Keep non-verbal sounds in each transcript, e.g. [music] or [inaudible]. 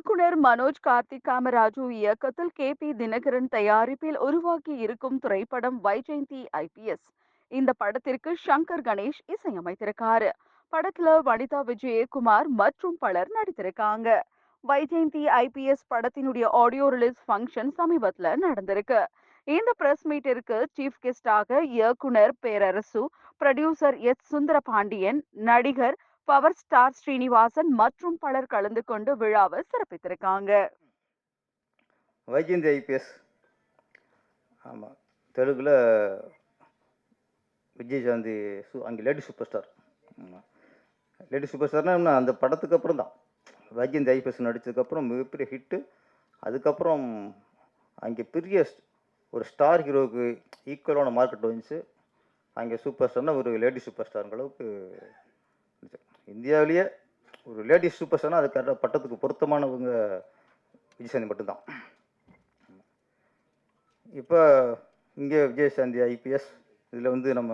இயக்குனர் மனோஜ் கார்த்திக் காமராஜு இயக்கத்தில் K. B. Dinakaran தயாரிப்பில் உருவாக்கி இருக்கும் திரைப்படம் வைஜெயந்தி ஐபிஎஸ் இந்த படத்திற்கு சங்கர் கணேஷ் இசையமைத்திருக்காரு. படத்துல வனிதா விஜயகுமார் மற்றும் பலர் நடித்திருக்காங்க. வைஜெயந்தி ஐபிஎஸ் படத்தினுடைய ஆடியோ ரிலீஸ் ஃபங்க்ஷன் சமீபத்துல நடந்திருக்கு. இந்த பிரஸ் மீட்டிற்கு சீஃப் கெஸ்டாக இயக்குனர் பேரரசு ப்ரொடியூசர் எஸ். சுந்தர பாண்டியன் நடிகர் பவர் ஸ்டார் ஸ்ரீனிவாசன் மற்றும் பலர் கலந்து கொண்டு விழாவை சிறப்பித்திருக்காங்க. வைஜந்த் ஐபிஎஸ். ஆமாம் தெலுங்கில் விஜயசாந்தி சு அங்கே லேடி சூப்பர் ஸ்டார். ஆமாம் லேடி சூப்பர் ஸ்டார்னா என்ன அந்த படத்துக்கு அப்புறம் தான். வைஜந்த் ஐபிஎஸ் நடித்ததுக்கப்புறம் மிகப்பெரிய ஹிட்டு. அதுக்கப்புறம் அங்கே பெரிய ஒரு ஸ்டார் ஹீரோவுக்கு ஈக்குவலான மார்க்கெட் வந்துச்சு. அங்கே சூப்பர் ஸ்டார்னால் ஒரு லேடி சூப்பர் ஸ்டார்ங்கிற அளவுக்கு இந்தியாவிலேயே ஒரு லேடிஸ் சூப்பர் ஸ்டார்னா அது கரெக்டாக பட்டத்துக்கு பொருத்தமானவங்க விஜயசாந்தி மட்டும்தான். இப்போ இங்கே விஜயசாந்தி ஐபிஎஸ் இதில் வந்து நம்ம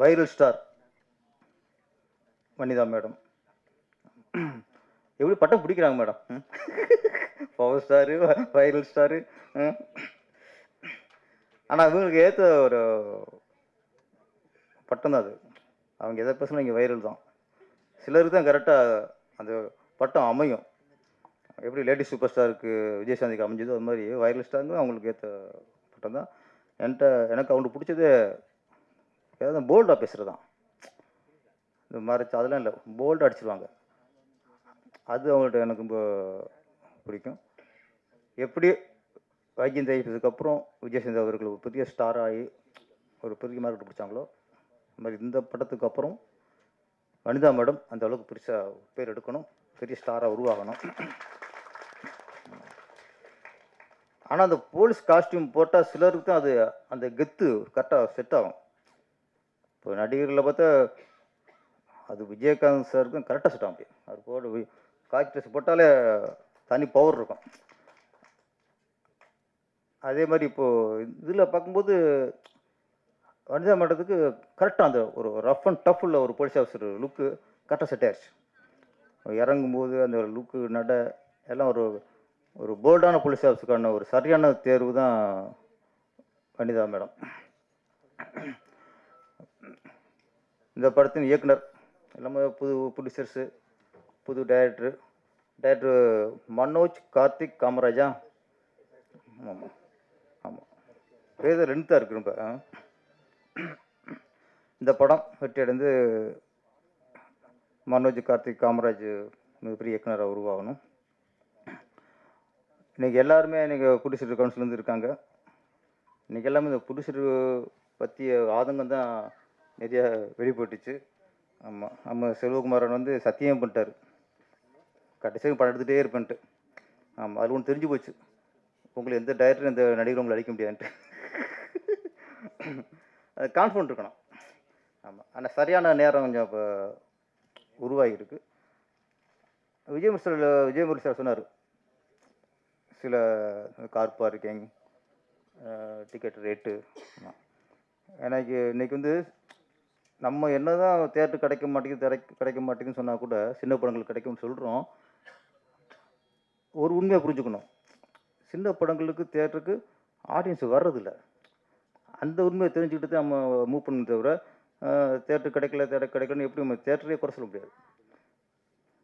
வைரல் ஸ்டார் வனிதா மேடம். எப்படி பட்டம் பிடிக்கிறாங்க madam? Power star viral star ஆனால் இவங்களுக்கு ஏற்ற ஒரு பட்டம் தான் அது. அவங்க எதை பேசினா இங்கே வைரல் தான். சிலருக்கு தான் கரெக்டாக அந்த பட்டம் அமையும். எப்படி லேடிஸ் சூப்பர் ஸ்டாருக்கு விஜயசாந்திக்கு அமைஞ்சதோ அது மாதிரி வைரல் ஸ்டாருங்க அவங்களுக்கு ஏற்ற பட்டம் தான். என்கிட்ட எனக்கு அவங்களுக்கு பிடிச்சது ஏதாவது போல்டாக பேசுகிறது தான் இந்த மறைச்சு அதெல்லாம் இல்லை போல்டாக அடிச்சிருவாங்க. அது அவங்கள்ட்ட எனக்கு ரொம்ப பிடிக்கும். எப்படி வைஜெயந்தி ஐபிஎஸ்க்கு அப்புறம் விஜயசாந்தி அவர்கள் ஒரு பெரிய ஸ்டார் ஆகி ஒரு பெரிய மார்க்கெட் பிடிச்சாங்களோ அது மாதிரி இந்த படத்துக்கு அப்புறம் வனிதா மேடம் அந்த அளவுக்கு பெருசாக பேர் எடுக்கணும். பெரிய ஸ்டாராக உருவாகணும். ஆனால் அந்த போலீஸ் காஸ்டியூம் போட்டால் சிலருக்கு தான் அது அந்த கெத்து கரெக்டாக செட் ஆகும். இப்போ நடிகர்களில் பார்த்தா அது விஜயகாந்த் சாருக்கும் கரெக்டாக செட் ஆகும். அது போட காஸ்ட் காக்கி ட்ரெஸ் போட்டாலே தனி பவர் இருக்கும். அதே மாதிரி இப்போது இதில் பார்க்கும்போது வனிதா மேடத்துக்கு கரெக்டாக அந்த ஒரு ரஃப் அண்ட் டஃப் உள்ள ஒரு போலீஸ் ஆஃபீஸர் லுக்கு கரெக்டாக செட் ஆயிடுச்சு. இறங்கும்போது அந்த லுக்கு நட எல்லாம் ஒரு ஒரு போல்டான போலீஸ் ஆஃபீஸருக்கான ஒரு சரியான தேர்வு தான் வனிதா மேடம். இந்த படத்தின் இயக்குனர் எல்லாமே புது ப்ரொடியூசர்ஸு புது டைரக்டரு டைரக்டர் மனோஜ் கார்த்திக் காமராஜா. ஆமாம் ஆமாம் பேர் லென்த்தாக இருக்கு ரொம்ப. இந்த படம் வெற்றி அடைந்து மனோஜ் கார்த்திக் காமராஜ் மிகப்பெரிய இயக்குனராக உருவாகணும். இன்றைக்கி எல்லாருமே இன்றைக்கி ப்ரொடியூசர் கவுன்சிலேருந்து இருக்காங்க. இன்றைக்கி எல்லாமே இந்த ப்ரொடியூசர் பற்றிய ஆதங்கம் தான் நிறையா வெளிப்பட்டுச்சு. ஆமாம் நம்ம செல்வகுமாரன் வந்து சத்தியம் பண்ணிட்டார். கடைசியாக படம் எடுத்துகிட்டே இருப்பேன்ட்டு. ஆமாம் அது ஒன்று தெரிஞ்சு போச்சு. உங்களுக்கு எந்த டைரக்டர் எந்த நடிகரும் உங்களை அடிக்க முடியாதுன்ட்டு. அது இருக்கணும். ஆமாம் ஆனால் சரியான நேரம் கொஞ்சம் இப்போ உருவாகியிருக்கு. விஜய் சார் விஜயமுரி சார் சொன்னார். சில கார் பார்க்கிங் டிக்கெட் ரேட்டு எனக்கு இன்றைக்கி வந்து நம்ம என்ன தான் தேட்டர் கிடைக்க மாட்டேங்குது திரைக்கு கிடைக்க மாட்டேங்குதுன்னு சொன்னால் கூட சின்ன படங்கள் கிடைக்கும்னு சொல்கிறோம் ஒரு உண்மையை புரிஞ்சுக்கணும். சின்ன படங்களுக்கு தேட்டருக்கு ஆடியன்ஸ் வர்றதில்லை. அந்த உண்மையை தெரிஞ்சுக்கிட்டு தான் நம்ம மூவ் பண்ணணும் தவிர தேட்டர் கிடைக்கல தேட்டர் கிடைக்கலன்னு எப்படி நம்ம தேட்டரே குறை சொல்ல முடியாது.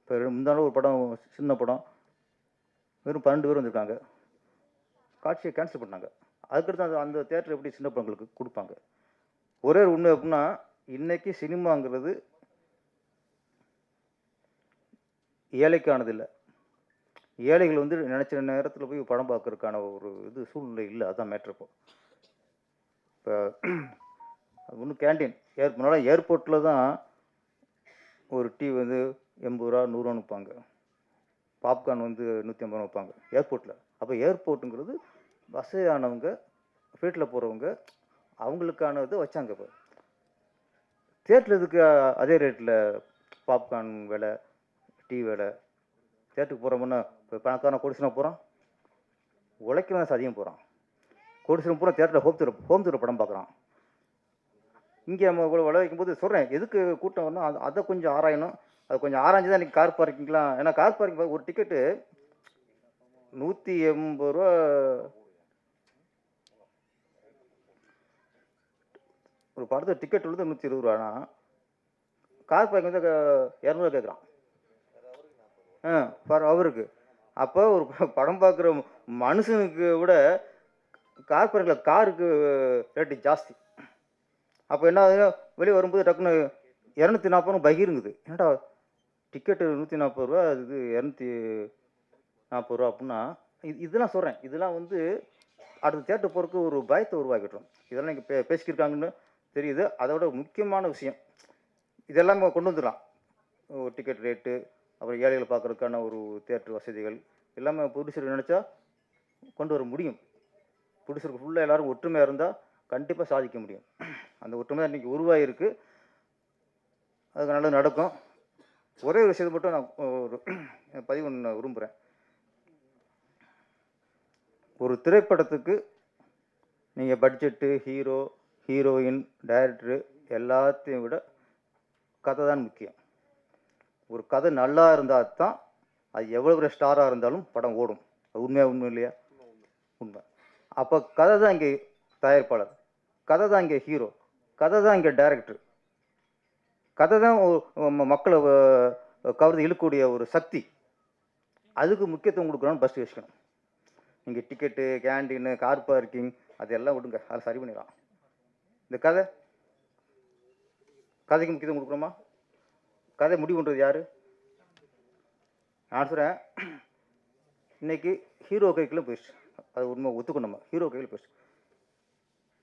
இப்போ முந்தாலும் ஒரு படம் சின்ன படம் வெறும் பன்னெண்டு பேர் வந்திருக்காங்க. காட்சியை கேன்சல் பண்ணாங்க. அதுக்கடுத்து அந்த அந்த தேட்டர் எப்படி சின்ன படங்களுக்கு கொடுப்பாங்க? ஒரே ஒரு உண்மை அப்படின்னா இன்றைக்கி சினிமாங்கிறது ஏழைக்கானது இல்லை ஏழைகள் வந்து நினச்ச நேரத்தில் போய் படம் பார்க்கறதுக்கான ஒரு இது சூழ்நிலை இல்லை. அதான் மேட்ரு இப்போ. இப்போ ஒன்றும் கேண்டீன் ஏர் முன்னால் ஏர்போர்ட்டில் தான் ஒரு டீ வந்து எண்பது ரூபா நூறுரூவான்னு விற்பாங்க. பாப்கார்ன் வந்து நூற்றி ஐம்பது ரூபா வைப்பாங்க ஏர்போர்ட்டில் அப்போ ஏர்போர்ட்டுங்கிறது வசதியானவங்க வீட்டில் போகிறவங்க அவங்களுக்கான இது வச்சாங்க இப்போ. தேட்டரில் இதுக்கு அதே ரேட்டில் பாப்கார்ன் விலை டீ விலை? தேட்டருக்கு போகிறோம்னா இப்போ பணக்காரன் கொடுசுனா போகிறான் உழைக்கிறவன் அதிகம் போகிறான் கோடிசனம் பூரா தேட்டரில் ஹோம் தூர ஹோம் தூர படம் பார்க்குறான். இங்கே நம்ம இவ்வளோ விளைவிக்கும் வைக்கும்போது சொல்கிறேன் எதுக்கு கூட்டம் வரணும்? அது அதை கொஞ்சம் ஆராயணும். அது கொஞ்சம் ஆராய்ஞ்சு தான் இன்றைக்கி கார் பார்க்கிங்லாம் ஏன்னா கார் பார்க்கிங் ஒரு டிக்கெட்டு நூற்றி எண்பது ரூபா ஒரு படத்துக்கு டிக்கெட் உள்ளது நூற்றி இருபது ரூபானா? கார் பார்க்கிங் வந்து இரநூறுவா கேட்குறான் ஆ ஃபார் அவருக்கு அப்போ ஒரு படம் பார்க்குற மனுஷனுக்கு விட கார் காருக்கு ரேட்டு ஜாஸ்தி. அப்போ என்ன ஆகுது வெளியே வரும்போது டக்குன்னு இரநூத்தி நாற்பது ரூபா பகிருங்குது என்னடா டிக்கெட்டு நூற்றி நாற்பது ரூபா இது இரநூத்தி நாற்பது ரூபா அப்படின்னா இது இதெல்லாம் சொல்கிறேன் இதெல்லாம் வந்து அடுத்த தேட்டர் போகிறதுக்கு ஒரு பயத்தை உருவாக்கிட்டோம். இதெல்லாம் இங்கே பே பேசிக்கிருக்காங்கன்னு தெரியுது. அதோட முக்கியமான விஷயம் இதெல்லாம் கொண்டு வந்துடலாம். டிக்கெட் ரேட்டு அப்புறம் ஏழைகளை பார்க்குறதுக்கான ஒரு தேட்டர் வசதிகள் எல்லாமே புதுசு நினச்சா கொண்டு வர முடியும். ப்ரொடியூசருக்கு ஃபுல்லாக எல்லோரும் ஒற்றுமையாக இருந்தால் கண்டிப்பாக சாதிக்க முடியும். அந்த ஒற்றுமை இன்றைக்கி உருவாகிருக்கு அதுக்கு நல்லது நடக்கும். ஒரே ஒரு விஷயத்தை மட்டும் நான் ஒரு [clears throat] பதிவு ஒன்று நான் விரும்புகிறேன் ஒரு திரைப்படத்துக்கு நீங்கள் பட்ஜெட்டு ஹீரோ ஹீரோயின் டைரக்டரு எல்லாத்தையும் விட கதை தான் முக்கியம். ஒரு கதை நல்லா இருந்தால் தான் அது எவ்வளோ பெரிய ஸ்டாராக இருந்தாலும் படம் ஓடும். அது உண்மையாக உண்மை இல்லையா? உண்மை. அப்போ கதை தான் இங்கே தயாரிப்பாளர். கதை தான் இங்கே ஹீரோ கதை தான் இங்கே டைரக்டர் கதை தான் மக்களை கவர்ந்து இழுக்கக்கூடிய ஒரு சக்தி. அதுக்கு முக்கியத்துவம் கொடுக்குறோன்னு ஃபஸ்ட்டு யோசிக்கணும். நீங்கள் டிக்கெட்டு கேண்டீனு கார் பார்க்கிங் அதெல்லாம் விடுங்க. அதை சரி பண்ணிடலாம். இந்த கதை கதைக்கு முக்கியத்துவம் கொடுக்குறோமா கதை முடிவு பண்ணுறது யார்? நான் சொல்கிறேன் இன்னைக்கு ஹீரோ கைக்குள்ளே போயிடுச்சு. அது உண்மை ஒத்துக்கணும் நம்ம. ஹீரோ கையில் பேசு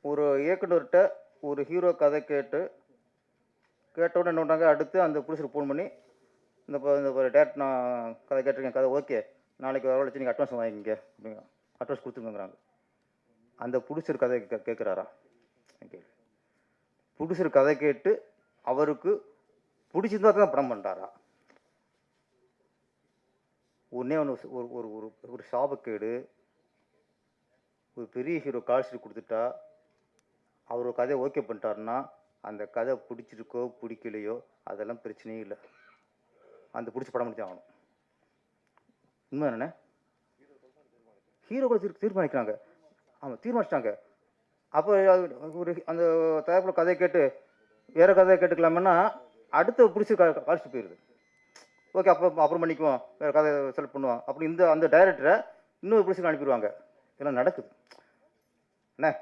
ஒரு இயக்குனர்கிட்ட ஒரு ஹீரோ கதை கேட்டு கேட்டோடனே என்ன பண்ணுறாங்க அடுத்து அந்த புடிசருக்கு ஃபோன் பண்ணி இந்த இந்த டேரக்ட் நான் கதை கேட்டிருக்கேன் கதை ஓகே நாளைக்கு வர நீங்கள் அட்வான்ஸ் வாங்கிங்க அப்படிங்க அட்வான்ஸ் கொடுத்துருங்கிறாங்க அந்த புடிச்சர் கதை கே கேட்குறாரா கேள்வி புடிச்சர் கதை கேட்டு அவருக்கு பிடிச்சிருந்தா தான் படம் பண்ணுறாரா ஒன்றே ஒன்று ஒரு ஒரு ஒரு ஒரு சாபக்கேடு ஒரு பெரிய ஹீரோ கால்ஷீட் கொடுத்துட்டா அவர் கதையை ஓகே பண்ணிட்டாருன்னா அந்த கதை பிடிச்சிருக்கோ பிடிக்கலையோ அதெல்லாம் பிரச்சனையே இல்லை. அந்த பிடிச்ச படம் முடிச்சு ஆகணும். உண்மை என்னண்ணே ஹீரோ கூட தீர் தீர்மானிக்கிறாங்க. ஆமாம் தீர்மானிச்சிட்டாங்க. அப்போ ஒரு அந்த தயாரிப்பில் கதையை கேட்டு வேறு கதையை கேட்டுக்கலாமன்னா அடுத்த பிடிச்சி கால்ஷீட் போயிடுது. ஓகே அப்போ அப்புறம் பண்ணிக்குவோம். வேறு கதை செலக்ட் பண்ணுவோம். அப்படி இந்த அந்த டைரக்டரை இன்னொரு பிடிச்சி அனுப்பிடுவாங்க. இதெல்லாம் நடக்குது. என்ன?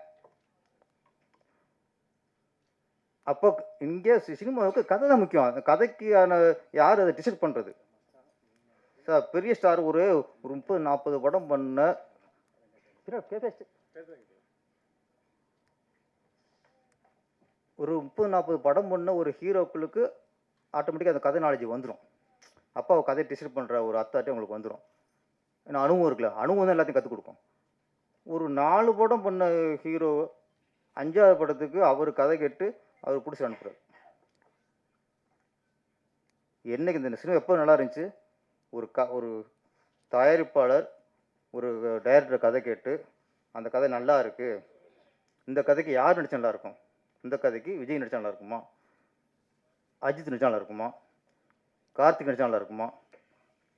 அப்போ இங்கே சி- சினிமாவுக்கு கதை தான் முக்கியம். அந்த கதைக்கான யார் அதை டிசைட் பண்ணுறது சார் பெரிய ஸ்டார் ஒரு ஒரு முப்பது நாற்பது படம் பண்ண ஒரு முப்பது நாற்பது படம் பண்ண ஒரு ஹீரோக்களுக்கு ஆட்டோமேட்டிக்காக அந்த கதை நாலேஜ் வந்துடும் அப்பா கதையை டிசைட் பண்ணுற ஒரு அத்தாட்டே உங்களுக்கு வந்துடும் ஏன்னா அனுபவம் இருக்குல்ல. அனுபவம் தான் எல்லாத்தையும் கற்றுக் கொடுக்கும். ஒரு நாலு படம் பண்ண ஹீரோ அஞ்சாவது படத்துக்கு அவர் கதை கேட்டு அவர் பிடிச்சி அனுப்புகிறார் என்னைக்கு இந்த சினிமா எப்போ நல்லா இருந்துச்சு? ஒரு க ஒரு தயாரிப்பாளர் ஒரு டைரக்டர் கதை கேட்டு அந்த கதை நல்லா இருக்குது இந்த கதைக்கு யார் நடிச்சா நல்லா இருக்கும்? இந்த கதைக்கு விஜய் நடிச்சா நல்லா இருக்குமா? அஜித் நடிச்சா நல்லா இருக்குமா? கார்த்திக் நடிச்சா நல்லா இருக்குமா?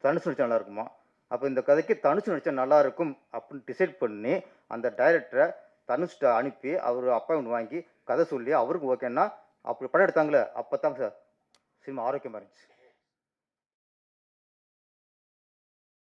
தனுஷ் நடிச்சா நல்லா இருக்குமா? அப்போ இந்த கதைக்கு தனுஷ் நடித்தா நல்லா இருக்கும் அப்படின்னு டிசைட் பண்ணி அந்த டைரக்டரை தனுஷ்ட அனுப்பி அவர் அப்பாயின்மெண்ட் வாங்கி கதை சொல்லி அவருக்கு ஓகேன்னா அப்படி படம் எடுத்தாங்களே அப்போ தான் சார் சினிமா ஆரோக்கியமாக இருந்துச்சு.